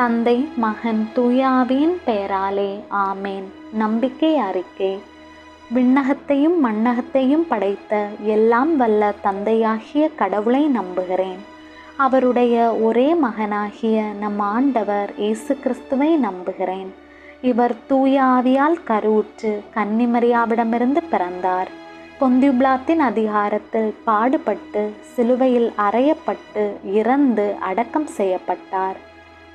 தந்தை மகன் தூயாவியின் பெயராலே ஆமேன். நம்பிக்கை அறிக்கை. விண்ணகத்தையும் மண்ணகத்தையும் படைத்த எல்லாம் வல்ல தந்தையாகிய கடவுளை நம்புகிறேன். அவருடைய ஒரே மகனாகிய நம் ஆண்டவர் இயேசு கிறிஸ்துவை நம்புகிறேன். இவர் தூய ஆவியால் கருவுற்று கன்னிமரியாவிடமிருந்து பிறந்தார். பொந்தியுப்லாத்தின் அதிகாரத்தில் பாடுபட்டு சிலுவையில் அறையப்பட்டு இறந்து அடக்கம் செய்யப்பட்டார்.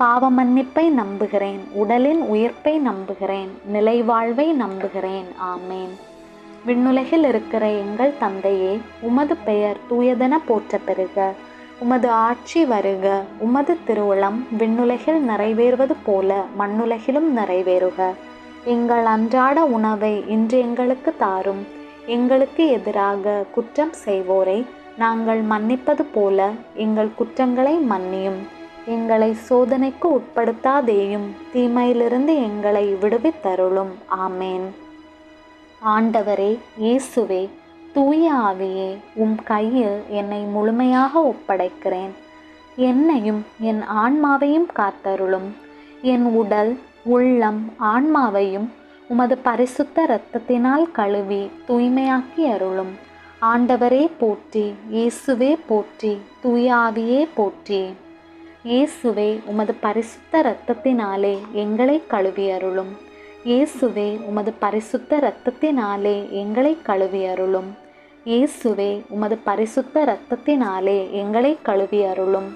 பாவ மன்னிப்பை நம்புகிறேன். உடலின் உயிர்ப்பை நம்புகிறேன். நிலைவாழ்வை நம்புகிறேன். ஆமேன். விண்ணுலகில் இருக்கிற எங்கள் தந்தையே உமது பெயர் தூயதென போற்ற பெறுக உமது ஆட்சி வருக. உமது திருவுளம் விண்ணுலகில் நிறைவேறுவது போல மண்ணுலகிலும் நிறைவேறுக. எங்கள் அன்றாட உணவை இன்று எங்களுக்கு தாரும். எங்களுக்கு எதிராக குற்றம் செய்வோரை நாங்கள் மன்னிப்பது போல எங்கள் குற்றங்களை மன்னியும். எங்களை சோதனைக்கு உட்படுத்தாதேயும் தீமையிலிருந்து எங்களை விடுவித்தருளும். ஆமேன். ஆண்டவரே இயேசுவே தூய ஆவியே உம் கையில் என்னை முழுமையாக ஒப்படைக்கிறேன். என்னையும் என் ஆன்மாவையும் காத்தருளும். என் உடல் உள்ளம் ஆன்மாவையும் உமது பரிசுத்த இரத்தத்தினால் கழுவி தூய்மையாக்கி அருளும். ஆண்டவரே போற்றி இயேசுவே போற்றி தூயாவியே போற்றி. இயேசுவே உமது பரிசுத்த இரத்தத்தினாலே எங்களை கழுவி அருளும் இயேசுவே உமது பரிசுத்த இரத்தத்தினாலே எங்களை கழுவி அருளும் இயேசுவே உமது பரிசுத்த இரத்தத்தினாலே எங்களை கழுவி அருளும்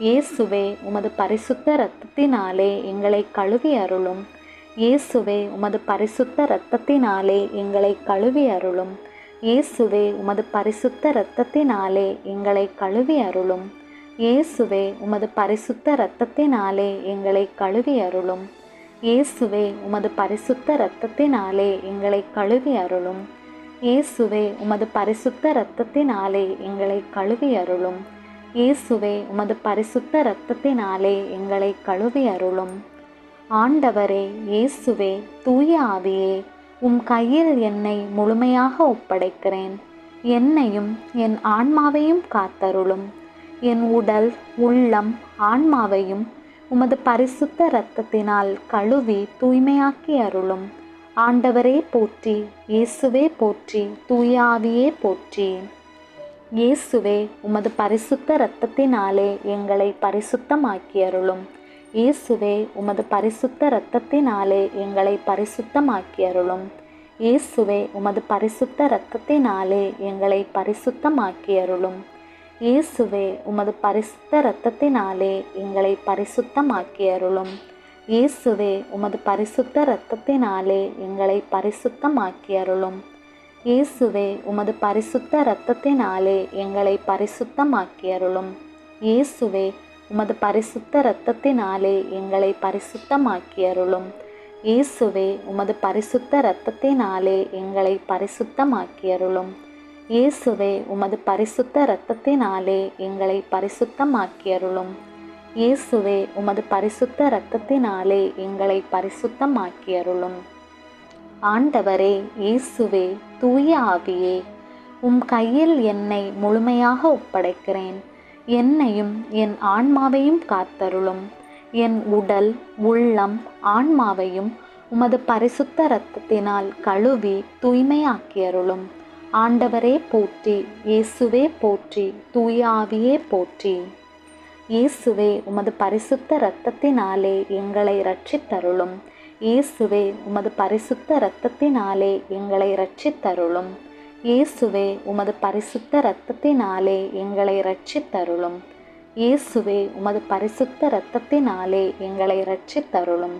இயேசுவே உமது பரிசுத்த இரத்தத்தினாலே எங்களை கழுவி அருளும் இயேசுவே உமது பரிசுத்த இரத்தத்தினாலே எங்களை கழுவி அருளும் இயேசுவே உமது பரிசுத்த இரத்தத்தினாலே எங்களை கழுவி அருளும் இயேசுவே உமது பரிசுத்த இரத்தத்தினாலே எங்களை கழுவி அருளும் இயேசுவே உமது பரிசுத்த இரத்தத்தினாலே எங்களை கழுவி அருளும் இயேசுவே உமது பரிசுத்த இரத்தத்தினாலே எங்களை கழுவி அருளும் இயேசுவே உமது பரிசுத்த இரத்தத்தினாலே எங்களை கழுவி அருளும் ஆண்டவரே இயேசுவே தூய ஆவியே உம் கையில் என்னை முழுமையாக ஒப்படைக்கிறேன். என்னையும் என் ஆன்மாவையும் காத்தருளும். என் உடல் உள்ளம் ஆன்மாவையும் உமது பரிசுத்த இரத்தத்தினால் கழுவி தூய்மையாக்கி அருளும். ஆண்டவரே போற்றி இயேசுவே போற்றி தூயாவியே போற்றி. இயேசுவே உமது பரிசுத்த இரத்தத்தினாலே எங்களை பரிசுத்தமாக்கி அருளும். இயேசுவே உமது பரிசுத்த இரத்தத்தினாலே எங்களை பரிசுத்தமாக்கி அருளும். இயேசுவே உமது பரிசுத்த இரத்தத்தினாலே எங்களை பரிசுத்தமாக்கி அருளும். இயேசுவே உமது பரிசுத்த இரத்தத்தினாலே எங்களை பரிசுத்தமாக்கி அருளும். இயேசுவே உமது பரிசுத்த இரத்தத்தினாலே எங்களை பரிசுத்தமாக்கி அருளும். இயேசுவே உமது பரிசுத்த இரத்தத்தினாலே எங்களை பரிசுத்தமாக்கி அருளும். இயேசுவே உமது பரிசுத்த இரத்தத்தினாலே எங்களை பரிசுத்தமாக்கி அருளும். இயேசுவே உமது பரிசுத்த இரத்தத்தினாலே எங்களை பரிசுத்தமாக்கி அருளும். இயேசுவே உமது பரிசுத்த இரத்தத்தினாலே எங்களை பரிசுத்தமாக்கியருளும். இயேசுவே உமது பரிசுத்த இரத்தத்தினாலே எங்களை பரிசுத்தமாக்கியருளும். ஆண்டவரே இயேசுவே தூய ஆவியே உம் கையில் என்னை முழுமையாக ஒப்படைக்கிறேன். என்னையும் என் ஆன்மாவையும் காத்தருளும். என் உடல் உள்ளம் ஆன்மாவையும் உமது பரிசுத்த இரத்தத்தினால் கழுவி தூய்மையாக்கியருளும். ஆண்டவரே போற்றி இயேசுவே போற்றி தூய ஆவியே போற்றி. இயேசுவே உமது பரிசுத்த இரத்தத்தினாலே எங்களை இரட்சித்தருளும். இயேசுவே உமது பரிசுத்த இரத்தத்தினாலே எங்களை இரட்சித்தருளும். இயேசுவே உமது பரிசுத்த இரத்தத்தினாலே எங்களை இரட்சித்தருளும். இயேசுவே உமது பரிசுத்த இரத்தத்தினாலே எங்களை இரட்சித்தருளும்.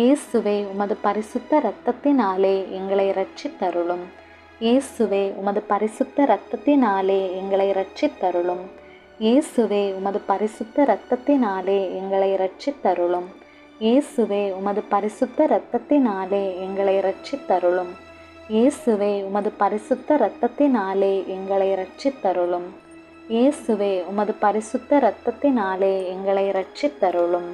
இயேசுவே உமது பரிசுத்த இரத்தத்தினாலே எங்களை ரட்சித்தருளும் இயேசுவே உமது பரிசுத்த இரத்தத்தினாலே எங்களை இரட்சித்தருளும். இயேசுவே உமது பரிசுத்த இரத்தத்தினாலே எங்களை இரட்சித்தருளும். இயேசுவே உமது பரிசுத்த இரத்தத்தினாலே எங்களை இரட்சித்தருளும். இயேசுவே உமது பரிசுத்த இரத்தத்தினாலே எங்களை இரட்சித்தருளும். இயேசுவே உமது பரிசுத்த இரத்தத்தினாலே எங்களை இரட்சித்தருளும்.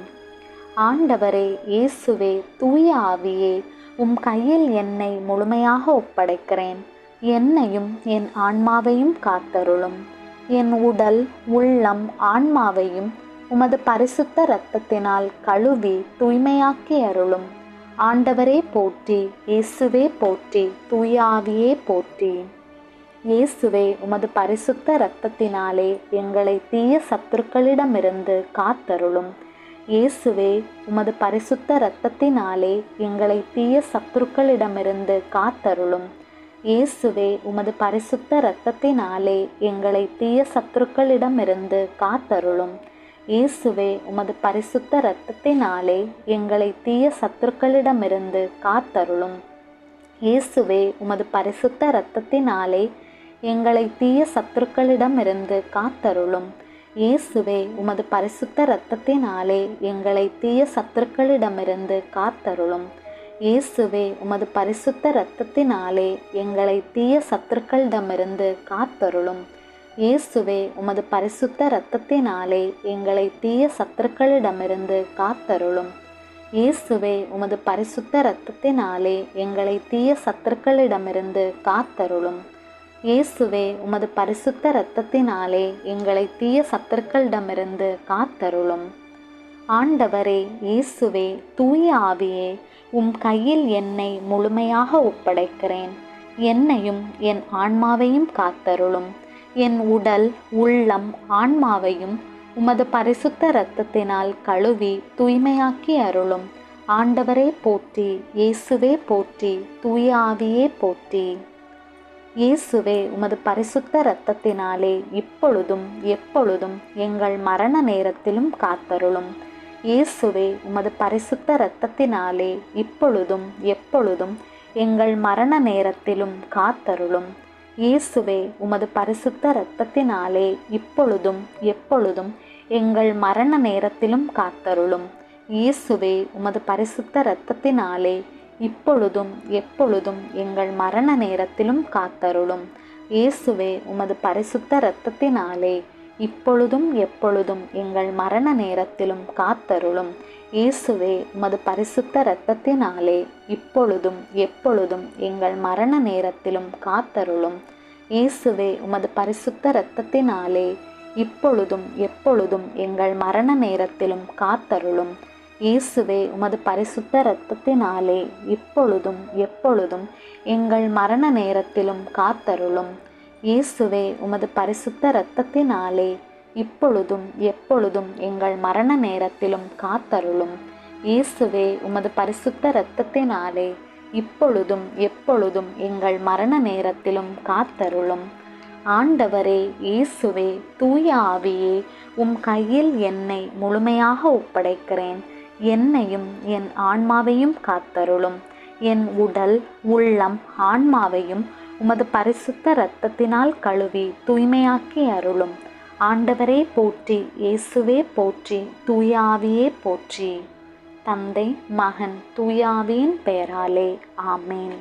ஆண்டவரே இயேசுவே தூய ஆவியே உம் கையில் என்னை முழுமையாக ஒப்படைக்கிறேன். என்னையும் என் ஆன்மாவையும் காத்தருளும். என் உடல் உள்ளம் ஆன்மாவையும் உமது பரிசுத்த இரத்தத்தினால் கழுவி தூய்மையாக்கி அருளும். ஆண்டவரே போற்றி இயேசுவே போற்றி தூயாவியே போற்றி. இயேசுவே உமது பரிசுத்த இரத்தத்தினாலே எங்களை தீய சத்துருக்களிடமிருந்து காத்தருளும். இயேசுவே உமது பரிசுத்த இரத்தத்தினாலே எங்களை தீய சத்துருக்களிடமிருந்து காத்தருளும். இயேசுவே உமது பரிசுத்த இரத்தத்தினாலே எங்களை தீய சத்துருக்களிடமிருந்து காத்தருளும். இயேசுவே உமது பரிசுத்த இரத்தத்தினாலே எங்களை தீய சத்துருக்களிடமிருந்து காத்தருளும். இயேசுவே உமது பரிசுத்த இரத்தத்தினாலே எங்களை தீய சத்துருக்களிடமிருந்து காத்தருளும். இயேசுவே உமது பரிசுத்த இரத்தத்தினாலே எங்களை தீய சத்துருக்களிடமிருந்து காத்தருளும். இயேசுவே உமது பரிசுத்த இரத்தத்தினாலே எங்களை தீய சத்துருக்களிடமிருந்து காத்தருளும். இயேசுவே உமது பரிசுத்த இரத்தத்தினாலே எங்களை தீய சத்துருக்களிடமிருந்து காத்தருளும். இயேசுவே உமது பரிசுத்த இரத்தத்தினாலே எங்களை தீய சத்துருக்களிடமிருந்து காத்தருளும். இயேசுவே உமது பரிசுத்த இரத்தத்தினாலே எங்களை தீய சத்துருக்களிடமிருந்து காத்தருளும். ஆண்டவரே இயேசுவே தூய ஆவியே உம் கையில் என்னை முழுமையாக ஒப்படைக்கிறேன். என்னையும் என் ஆன்மாவையும் காத்தருளும். என் உடல் உள்ளம் ஆன்மாவையும் உமது பரிசுத்த இரத்தத்தினால் கழுவி தூய்மையாக்கி அருளும். ஆண்டவரே போற்றி இயேசுவே போற்றி தூய ஆவியே போற்றி. இயேசுவே உமது பரிசுத்த இரத்தத்தினாலே இப்பொழுதும் எப்பொழுதும் எங்கள் மரண நேரத்திலும் காத்தருளும். இயேசுவே உமது பரிசுத்த இரத்தத்தினாலே இப்பொழுதும் எப்பொழுதும் எங்கள் மரண நேரத்திலும் காத்தருளும். இயேசுவே உமது பரிசுத்த இரத்தத்தினாலே இப்பொழுதும் எப்பொழுதும் எங்கள் மரண நேரத்திலும் காத்தருளும். இயேசுவே உமது பரிசுத்த இரத்தத்தினாலே இப்பொழுதும் எப்பொழுதும் எங்கள் மரண நேரத்திலும் காத்தருளும். இயேசுவே உமது பரிசுத்த இரத்தத்தினாலே இப்பொழுதும் எப்பொழுதும் எங்கள் மரண நேரத்திலும் காத்தருளும். இயேசுவே உமது பரிசுத்த இரத்தத்தினாலே இப்பொழுதும் எப்பொழுதும் எங்கள் மரண நேரத்திலும் காத்தருளும். இயேசுவே உமது பரிசுத்த இரத்தத்தினாலே இப்பொழுதும் எப்பொழுதும் எங்கள் மரண நேரத்திலும் காத்தருளும். இயேசுவே உமது பரிசுத்த இரத்தத்தினாலே இப்பொழுதும் எப்பொழுதும் எங்கள் மரண நேரத்திலும் காத்தருளும். இயேசுவே உமது பரிசுத்த இரத்தத்தினாலே இப்பொழுதும் எப்பொழுதும் எங்கள் மரண நேரத்திலும் காத்தருளும். இயேசுவே உமது பரிசுத்த இரத்தத்தினாலே இப்பொழுதும் எப்பொழுதும் எங்கள் மரண நேரத்திலும் காத்தருளும். ஆண்டவரே இயேசுவே தூய ஆவியே உம் கையில் என்னை முழுமையாக ஒப்படைக்கிறேன். என்னையும் என் ஆன்மாவையும் காத்தருளும். என் உடல் உள்ளம் ஆன்மாவையும் உமது பரிசுத்த இரத்தத்தினால் கழுவி தூய்மையாக்கி அருளும். ஆண்டவரே போற்றி இயேசுவே போற்றி தூயாவியே போற்றி. தந்தை மகன் தூயாவியின் பெயராலே ஆமேன்.